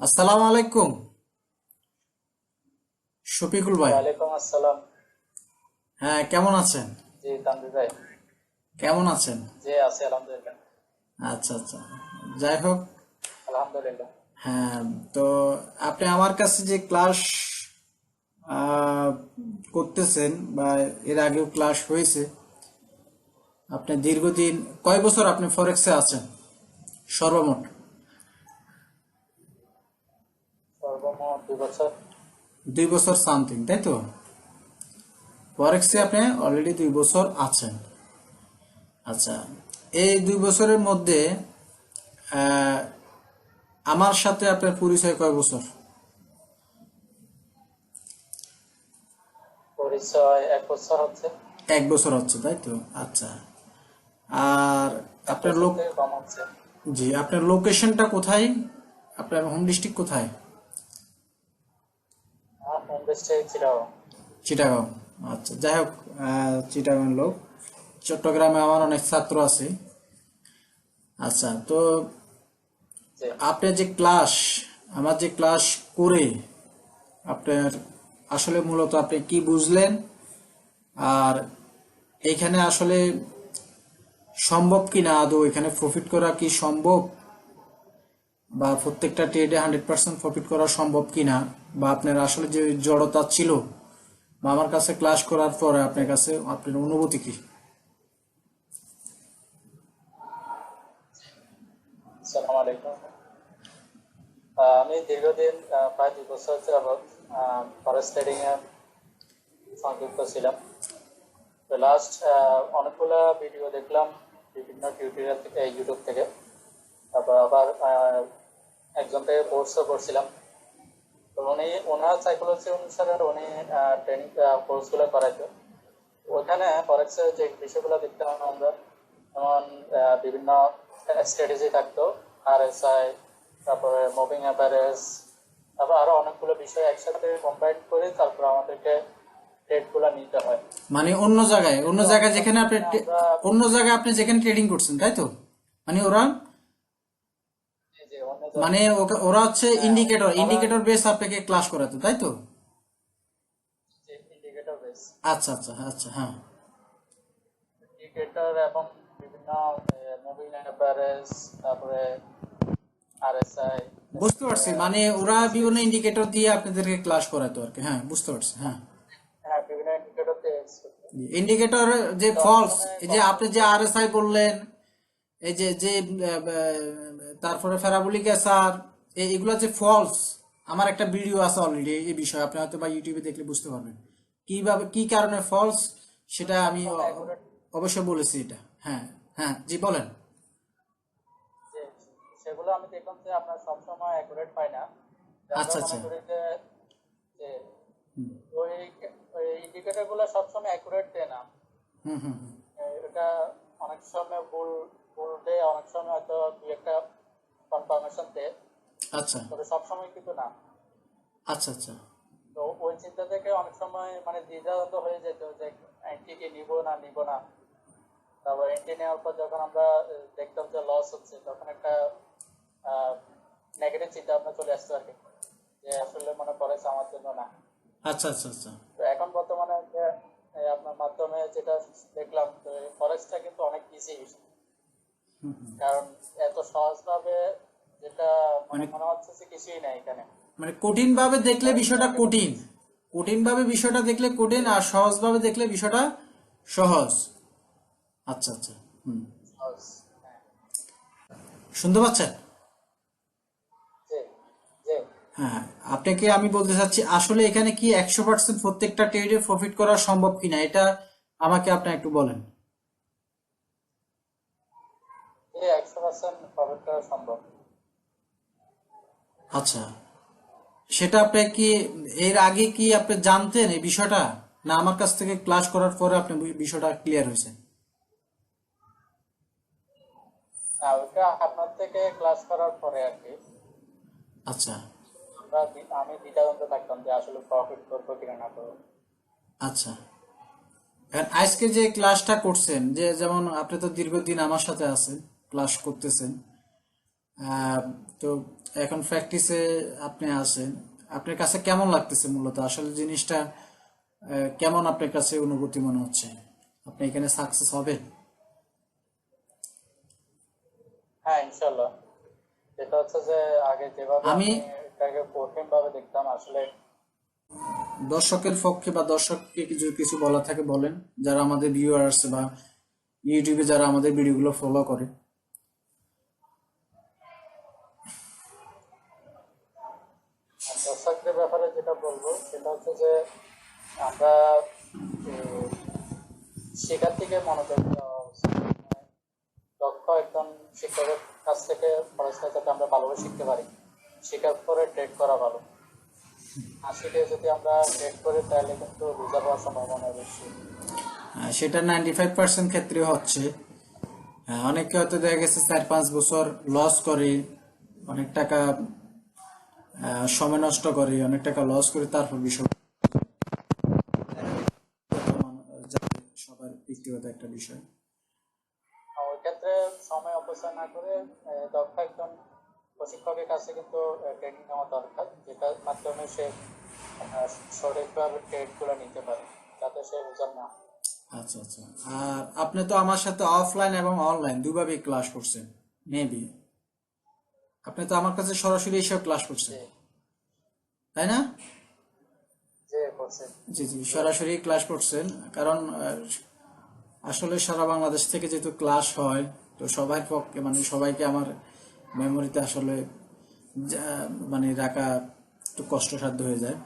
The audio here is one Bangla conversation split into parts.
আসসালামু আলাইকুম। শফিকুল ভাই। ওয়ালাইকুম আসসালাম। হ্যাঁ কেমন আছেন? জি তানভীর ভাই। কেমন আছেন? জি আছি আলহামদুলিল্লাহ। আচ্ছা আচ্ছা। যাই হোক। আলহামদুলিল্লাহ। হ্যাঁ তো আপনি আমার কাছে যে ক্লাস আহ, করতেছেন বা এর আগেও ক্লাস হয়েছে আপনি দীর্ঘদিন কয় বছর আপনি ফরেক্সে আছেন? সর্বমোট সর্বমোট দুই বছর সামথিং তাই তো? ফরেক্সে আপনি অলরেডি দুই বছর আছেন। আচ্ছা এই দুই বছরের মধ্যে আমার সাথে আপনার পরিচয় কয় বছর? পরিচয় এক বছর হচ্ছে। এক বছর হচ্ছে তাই তো? আচ্ছা আর আপনার লোক জি আপনার লোকেশনটা কোথায়? আপনার হোম ডিস্ট্রিক্ট কোথায় আমার হোম বেসটা ছিল চিটাগাঁও আচ্ছা যাই হোক চিটাগাঁও লোক। চট্টগ্রামে আমার অনেক ছাত্র আছে। আচ্ছা তো আপনার যে ক্লাস আমার যে ক্লাস করে আপনার আসলে মূলত আপনি কি বুঝলেন? আর এখানে আসলে সম্ভব কি না আদৌ এখানে প্রফিট করা কি সম্ভব? বা প্রত্যেকটা ট্রেডে হান্ড্রেড পার্সেন্ট প্রফিট করা সম্ভব কি না বা আপনার আসলে যে জড়তা ছিল, বা আমার কাছে ক্লাস করার পরে আপনার কাছে আপনার অনুভূতি কি? আমি দীর্ঘদিন প্রায় দুই বছর যাবৎ ফরেস্ট ট্রেডিং এ সংযুক্ত ছিলাম। তো লাস্ট অনেকগুলো ভিডিও দেখলাম বিভিন্ন টিউটোরিয়াল থেকে ইউটিউব থেকে। তারপর আবার আহ, একজন থেকে কোর্সও করছিলাম। তো উনি ওনার সাইকোলজি অনুসারে উনি ট্রেনিং কোর্সগুলো করাইতো। ওখানে ফরেক্সের যে বিষয়গুলো দেখতাম আমরা যেমন বিভিন্ন স্ট্র্যাটেজি থাকতো। আর এস আই তারপরে মুভিং অ্যাভারেজ তারপর আরও অনেকগুলো বিষয় একসাথে কম্বাইন করে তারপর আমাদেরকে ট্রেডগুলো নিতে হয়। মানে অন্য জায়গায় অন্য জায়গায় যেখানে আপনি অন্য জায়গায় আপনি যেখানে ট্রেডিং করছেন তাই তো? মানে ওরা মানে ওকে- ওরা হচ্ছে ইন্ডিকেটর ইন্ডিকেটর বেস আপনাকে ক্লাস করাতো তাই তো? ইন্ডিকেটর বেস আচ্ছা আচ্ছা আচ্ছা হ্যাঁ। ইন্ডিকেটর এবং বিভিন্ন মুভিং অ্যাভারেজ তারপরে আর এস আই বুঝতে পারছি মানে ওরা বিভিন্ন ইন্ডিকেটর দিয়ে আপনাদেরকে ক্লাস করাতো আর কি হ্যাঁ বুঝতে পারছি হ্যাঁ। হ্যাঁ বিভিন্ন ইন্ডিকেটর ইন্ডিকেটর যে ফলস এই যে আপনি যে আরএসআই বললেন এই যে যে তারপরে ফেরাবলিক এসার এগুলো যে ফলস আমার একটা ভিডিও আছে অলরেডি এই বিষয়ে আপনি হয়তো বা ইউটিউবে দেখলে বুঝতে পারবেন। কীভাবে কি কারণে ফলস সেটা আমি অবশ্যই বলেছি এটা। হ্যাঁ হ্যাঁ জি বলেন। সেগুলো আমি দেখলাম যে আপনার সবসময় অ্যাকুরেট পাই না। আচ্ছা, আচ্ছা। ওই ওই ইন্ডিকেটরগুলো সবসময় অ্যাকুরেট দেয় না। হুম হুম। এটা অনেক সময় ভুল ভুল অনেক সময় হয়তো দুই একটা কনফার্মেশন দেয়। আচ্ছা। তবে সবসময় কিন্তু না। আচ্ছা আচ্ছা। তো ওই চিন্তা থেকে অনেক সময় মানে দ্বিধাদ্বন্দ্ব হয়ে যেত যে এন্ট্রি কি নিব না নিব না। তারপর এন্ট্রি নেওয়ার পর যখন আমরা দেখতাম যে লস হচ্ছে তখন একটা নেগেটিভ চিন্তা ভাবনা চলে আসতো আর কি। যে আসলে মনে করেছে আমার জন্য না। আচ্ছা আচ্ছা আচ্ছা। তো এখন বর্তমানে যে, আপনার মাধ্যমে যেটা দেখলাম তো ফরেক্সটা কিন্তু অনেক ইজি। কারণ এত সহজভাবে যেটা মনে হচ্ছে যে কিছুই নাই এখানে। মানে কঠিন ভাবে দেখলে বিষয়টা কঠিন। কঠিন ভাবে বিষয়টা দেখলে কঠিন আর সহজ ভাবে দেখলে বিষয়টা সহজ। আচ্ছা আচ্ছা হুম। শুনতে পাচ্ছেন? হ্যাঁ আপনাকে আমি বলতে চাচ্ছি আসলে এখানে কি একশো পার্সেন্ট প্রত্যেকটা ট্রেডে প্রফিট করা সম্ভব কিনা এটা আমাকে আপনি একটু বলেন এই একশো পার্সেন্ট প্রফিট করা সম্ভব আচ্ছা সেটা আপনি কি এর আগে কি আপনি জানতেন এই বিষয়টা? না আমার কাছ থেকে ক্লাস করার পরে আপনি বিষয়টা ক্লিয়ার হয়েছে? আপনার থেকে ক্লাস করার পরে আর কি। আচ্ছা। আমরা আমি দ্বিধাদ্বন্দ্ব থাকতাম যে আসলে প্রফিট করব কিনা না করব। আচ্ছা। আজকে যে ক্লাসটা করছেন যে যেমন আপনি তো দীর্ঘদিন আমার সাথে আছেন ক্লাস করতেছেন। তো এখন প্র্যাকটিসে আপনি আছেন। আপনার কাছে কেমন লাগতেছে মূলত? আসলে জিনিসটা কেমন আপনার কাছে অনুভূতি মনে হচ্ছে? আপনি এখানে সাকসেস হবেন? হ্যাঁ ইনশাল্লাহ যেটা হচ্ছে যে আগে যেভাবে আমি এটাকে কঠিন ভাবে দেখতাম আসলে দর্শকের পক্ষে বা দর্শককে কিছু কিছু বলা থাকে বলেন যারা আমাদের ভিউয়ার্স বা ইউটিউবে যারা আমাদের ভিডিওগুলো ফলো করে আর দর্শকদের ব্যাপারে যেটা বলব, সেটা হচ্ছে যে আমরা শেখার থেকে মনোযোগ দেওয়া দক্ষ একজন শিক্ষকের কাছ থেকে পড়াশোনা যাতে আমরা ভালোভাবে শিখতে পারি শেখার পরে ট্রেড করা ভালো। আর শিখে যদি আমরা ট্রেড করি, তাহলে কিন্তু রিজার্ভ হওয়ার সম্ভাবনা বেশি। সেটা নাইনটি ফাইভ পার্সেন্ট ক্ষেত্রে হচ্ছে অনেকে হয়তো দেখা গেছে চার পাঁচ বছর লস করে, অনেক টাকা সময় নষ্ট করে অনেক টাকা লস করে তারপর বিষয় সবার ব্যক্তিগত একটা বিষয়। ওই ক্ষেত্রে সময় অপচয় না করে দক্ষ একজন প্রশিক্ষকের কাছে কিন্তু ট্রেনিং নেওয়া দরকার যেটার মাধ্যমে সে সঠিকভাবে ট্রেডগুলো নিতে পারে যাতে সে বোঝার না। আচ্ছা আচ্ছা। আর আপনি তো আমার সাথে অফলাইন এবং অনলাইন দুভাবে ক্লাস করছেন মেবি আপনি তো আমার কাছে সরাসরি এসেও ক্লাস করছেন। তাই না? জি জি সরাসরি ক্লাস করছেন। কারণ আসলে সারা বাংলাদেশ থেকে যেহেতু ক্লাস হয় তো সবার পক্ষে মানে সবাইকে আমার মেমোরিতে আসলে মানে রাখা একটু কষ্টসাধ্য হয়ে যায়।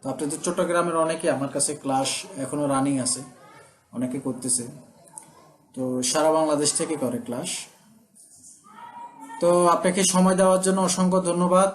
তো আপনাদের চট্টগ্রামের অনেকে আমার কাছে ক্লাস এখনও রানিং আছে অনেকে করতেছে। তো সারা বাংলাদেশ থেকে করে ক্লাস তো আপনাকে সময় দেওয়ার জন্য অসংখ্য ধন্যবাদ।